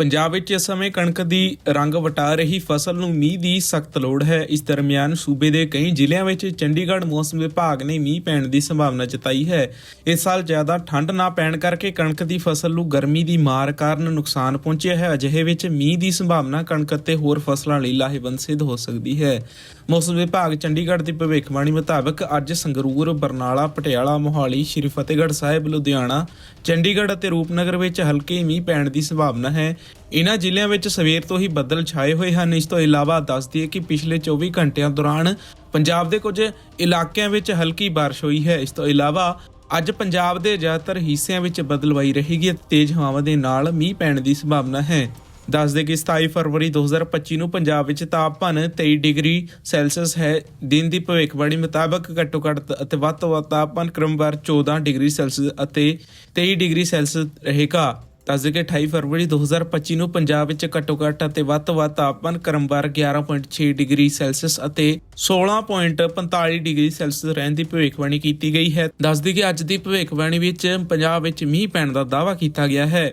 ਪੰਜਾਬ ਵਿੱਚ ਇਸ ਸਮੇਂ ਕਣਕ ਦੀ ਰੰਗ ਵਟਾ ਰਹੀ ਫਸਲ ਨੂੰ ਮੀਂਹ ਦੀ ਸਖਤ ਲੋੜ ਹੈ। ਇਸ ਦਰਮਿਆਨ ਸੂਬੇ ਦੇ ਕਈ ਜ਼ਿਲ੍ਹਿਆਂ ਵਿੱਚ ਚੰਡੀਗੜ੍ਹ ਮੌਸਮ ਵਿਭਾਗ ਨੇ ਮੀਂਹ ਪੈਣ ਦੀ ਸੰਭਾਵਨਾ ਜਤਾਈ ਹੈ। ਇਸ ਸਾਲ ਜ਼ਿਆਦਾ ਠੰਡ ਨਾ ਪੈਣ ਕਰਕੇ ਕਣਕ ਦੀ ਫਸਲ ਨੂੰ ਗਰਮੀ ਦੀ ਮਾਰ ਕਾਰਨ ਨੁਕਸਾਨ ਪਹੁੰਚਿਆ ਹੈ। ਅਜਿਹੇ ਵਿੱਚ ਮੀਂਹ ਦੀ ਸੰਭਾਵਨਾ ਕਣਕ ਅਤੇ ਹੋਰ ਫਸਲਾਂ ਲਈ ਲਾਹੇਵੰਦ ਸਿੱਧ ਹੋ ਸਕਦੀ ਹੈ। ਮੌਸਮ ਵਿਭਾਗ ਚੰਡੀਗੜ੍ਹ ਦੀ ਭਵਿੱਖਬਾਣੀ ਮੁਤਾਬਕ ਅੱਜ ਸੰਗਰੂਰ, ਬਰਨਾਲਾ, ਪਟਿਆਲਾ, ਮੋਹਾਲੀ, ਸ਼੍ਰੀ ਫਤਿਹਗੜ੍ਹ ਸਾਹਿਬ, ਲੁਧਿਆਣਾ, ਚੰਡੀਗੜ੍ਹ ਅਤੇ ਰੂਪਨਗਰ ਵਿੱਚ ਹਲਕੇ ਮੀਂਹ ਪੈਣ ਦੀ ਸੰਭਾਵਨਾ ਹੈ। ਇਨ੍ਹਾਂ ਜ਼ਿਲ੍ਹਿਆਂ ਵਿੱਚ ਸਵੇਰ ਤੋਂ ਹੀ ਬੱਦਲ ਛਾਏ ਹੋਏ ਹਨ। ਇਸ ਤੋਂ ਇਲਾਵਾ ਦੱਸ ਦਈਏ ਕਿ ਪਿਛਲੇ 24 ਘੰਟਿਆਂ ਦੌਰਾਨ ਪੰਜਾਬ ਦੇ ਕੁਝ ਇਲਾਕਿਆਂ ਵਿੱਚ ਹਲਕੀ ਬਾਰਿਸ਼ ਹੋਈ ਹੈ। ਇਸ ਤੋਂ ਇਲਾਵਾ ਅੱਜ ਪੰਜਾਬ ਦੇ ਜ਼ਿਆਦਾਤਰ ਹਿੱਸਿਆਂ ਵਿੱਚ ਬਦਲਵਾਈ ਰਹੇਗੀ ਅਤੇ ਤੇਜ਼ ਹਵਾਵਾਂ ਦੇ ਨਾਲ ਮੀਂਹ ਪੈਣ ਦੀ ਸੰਭਾਵਨਾ ਹੈ। ਦੱਸਦੇ ਕਿ 27 ਫਰਵਰੀ 2025 ਨੂੰ ਪੰਜਾਬ ਵਿੱਚ ਤਾਪਮਾਨ 23 ਡਿਗਰੀ ਸੈਲਸੀਅਸ ਹੈ। ਦਿਨ ਦੀ ਭਵਿੱਖਬਾਣੀ ਮੁਤਾਬਕ ਘੱਟੋ ਘੱਟ ਅਤੇ ਵੱਧ ਤੋਂ ਵੱਧ ਤਾਪਮਾਨ ਕ੍ਰਮਵਾਰ 14 ਡਿਗਰੀ ਸੈਲਸੀਅਸ ਅਤੇ 23 ਡਿਗਰੀ ਸੈਲਸੀਅਸ ਰਹੇਗਾ। ਦੱਸਦੇ ਕਿ 28 ਫਰਵਰੀ 2025 ਨੂੰ ਪੰਜਾਬ ਵਿੱਚ ਘੱਟੋ ਘੱਟ ਅਤੇ ਵੱਧ ਤੋਂ ਵੱਧ ਤਾਪਮਾਨ ਕ੍ਰਮਵਾਰ 11.6 ਡਿਗਰੀ ਸੈਲਸੀਅਸ ਅਤੇ 16.45 ਡਿਗਰੀ ਸੈਲਸੀਅਸ ਰਹਿਣ ਦੀ ਭਵਿੱਖਬਾਣੀ ਕੀਤੀ ਗਈ ਹੈ। ਦੱਸਦੀ ਕਿ ਅੱਜ ਦੀ ਭਵਿੱਖਬਾਣੀ ਵਿੱਚ ਪੰਜਾਬ ਵਿੱਚ ਮੀਂਹ ਪੈਣ ਦਾ ਦਾਅਵਾ ਕੀਤਾ ਗਿਆ ਹੈ।